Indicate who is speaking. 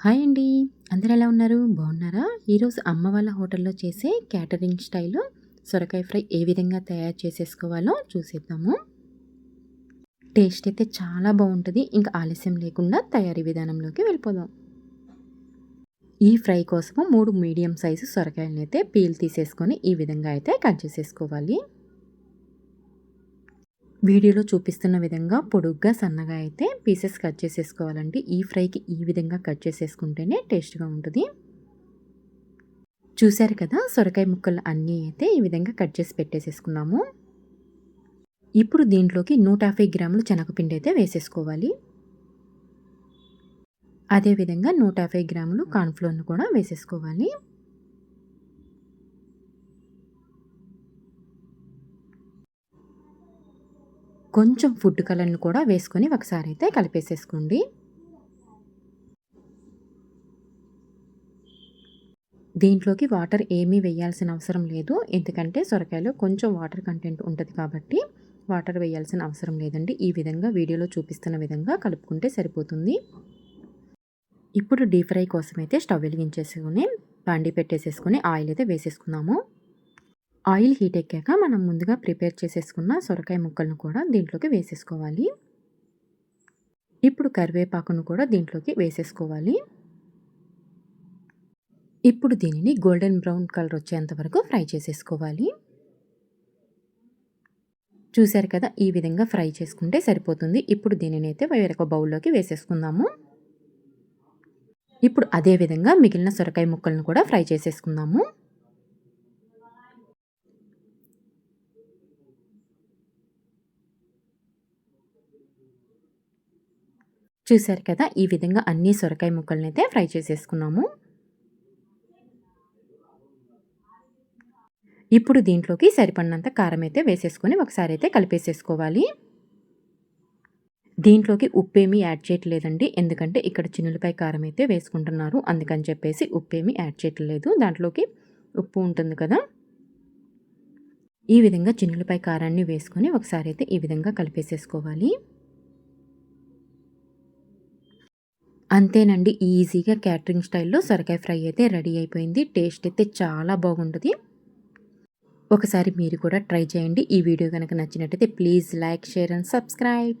Speaker 1: Hi అండి. అందరు ఎలా ఉన్నారు? బాగున్నారా? ఈరోజు అమ్మ వాళ్ళ హోటల్లో చేసే క్యాటరింగ్ స్టైల్లో సొరకాయ ఫ్రై ఏ విధంగా తయారు చేసేసుకోవాలో చూసేద్దాము. టేస్ట్ అయితే చాలా బాగుంటుంది. ఇంకా ఆలస్యం లేకుండా తయారీ విధానంలోకి వెళ్ళిపోదాం. ఈ ఫ్రై కోసము మూడు మీడియం సైజు సొరకాయలను అయితే పీల్ తీసేసుకొని ఈ విధంగా అయితే కట్ చేసేసుకోవాలి. వీడియోలో చూపిస్తున్న విధంగా పొడుగ్గా సన్నగా అయితే పీసెస్ కట్ చేసేసుకోవాలండి. ఈ ఫ్రైకి ఈ విధంగా కట్ చేసేసుకుంటేనే టేస్ట్గా ఉంటుంది. చూశారు కదా సొరకాయ ముక్కలు అన్నీ అయితే ఈ విధంగా కట్ చేసి పెట్టేసేసుకున్నాము. ఇప్పుడు దీంట్లోకి నూట యాభై గ్రాములు శనగపిండి అయితే వేసేసుకోవాలి. అదేవిధంగా నూట యాభై గ్రాములు కార్న్ఫ్లోర్ను కూడా వేసేసుకోవాలి. కొంచెం ఫుడ్ కలర్ని కూడా వేసుకొని ఒకసారి అయితే కలిపేసేసుకోండి. దీంట్లోకి వాటర్ ఏమీ వేయాల్సిన అవసరం లేదు. ఎందుకంటే సొరకాయలో కొంచెం వాటర్ కంటెంట్ ఉంటుంది కాబట్టి వాటర్ వేయాల్సిన అవసరం లేదండి. ఈ విధంగా వీడియోలో చూపిస్తున్న విధంగా కలుపుకుంటే సరిపోతుంది. ఇప్పుడు డీప్ ఫ్రై కోసం అయితే స్టవ్ వెలిగించేసుకొని బాండి పెట్టేసేసుకొని ఆయిల్ అయితే వేసేసుకున్నాము ఆయిల్ హీట్ ఎక్కాక మనం ముందుగా ప్రిపేర్ చేసేసుకున్న సొరకాయ ముక్కలను కూడా దీంట్లోకి వేసేసుకోవాలి. ఇప్పుడు కరివేపాకును కూడా దీంట్లోకి వేసేసుకోవాలి. ఇప్పుడు దీనిని గోల్డెన్ బ్రౌన్ కలర్ వచ్చేంత వరకు ఫ్రై చేసేసుకోవాలి. చూశారు కదా ఈ విధంగా ఫ్రై చేసుకుంటే సరిపోతుంది. ఇప్పుడు దీనిని అయితే వేరొక బౌల్లోకి వేసేసుకుందాము. ఇప్పుడు అదే విధంగా మిగిలిన సొరకాయ ముక్కలను కూడా ఫ్రై చేసేసుకుందాము. చూశారు కదా ఈ విధంగా అన్ని సొరకాయ ముక్కల్ని అయితే ఫ్రై చేసేసుకున్నాము. ఇప్పుడు దీంట్లోకి సరిపడినంత కారం అయితే వేసేసుకొని ఒకసారి అయితే కలిపేసేసుకోవాలి. దీంట్లోకి ఉప్పు ఏమీ యాడ్ చేయట్లేదండి ఎందుకంటే ఇక్కడ చిన్నులపై కారం అయితే వేసుకుంటున్నారు అందుకని చెప్పేసి ఉప్పు యాడ్ చేయట్లేదు. దాంట్లోకి ఉప్పు ఉంటుంది కదా. ఈ విధంగా చిన్నులపై కారాన్ని వేసుకొని ఒకసారి అయితే ఈ విధంగా కలిపేసేసుకోవాలి. అంతేనండి ఈజీగా క్యాటరింగ్ స్టైల్లో సొరకాయ ఫ్రై అయితే రెడీ అయిపోయింది. టేస్ట్ అయితే చాలా బాగుంటుంది. ఒకసారి మీరు కూడా ట్రై చేయండి. ఈ వీడియో కనుక నచ్చినట్టయితే please like share and subscribe.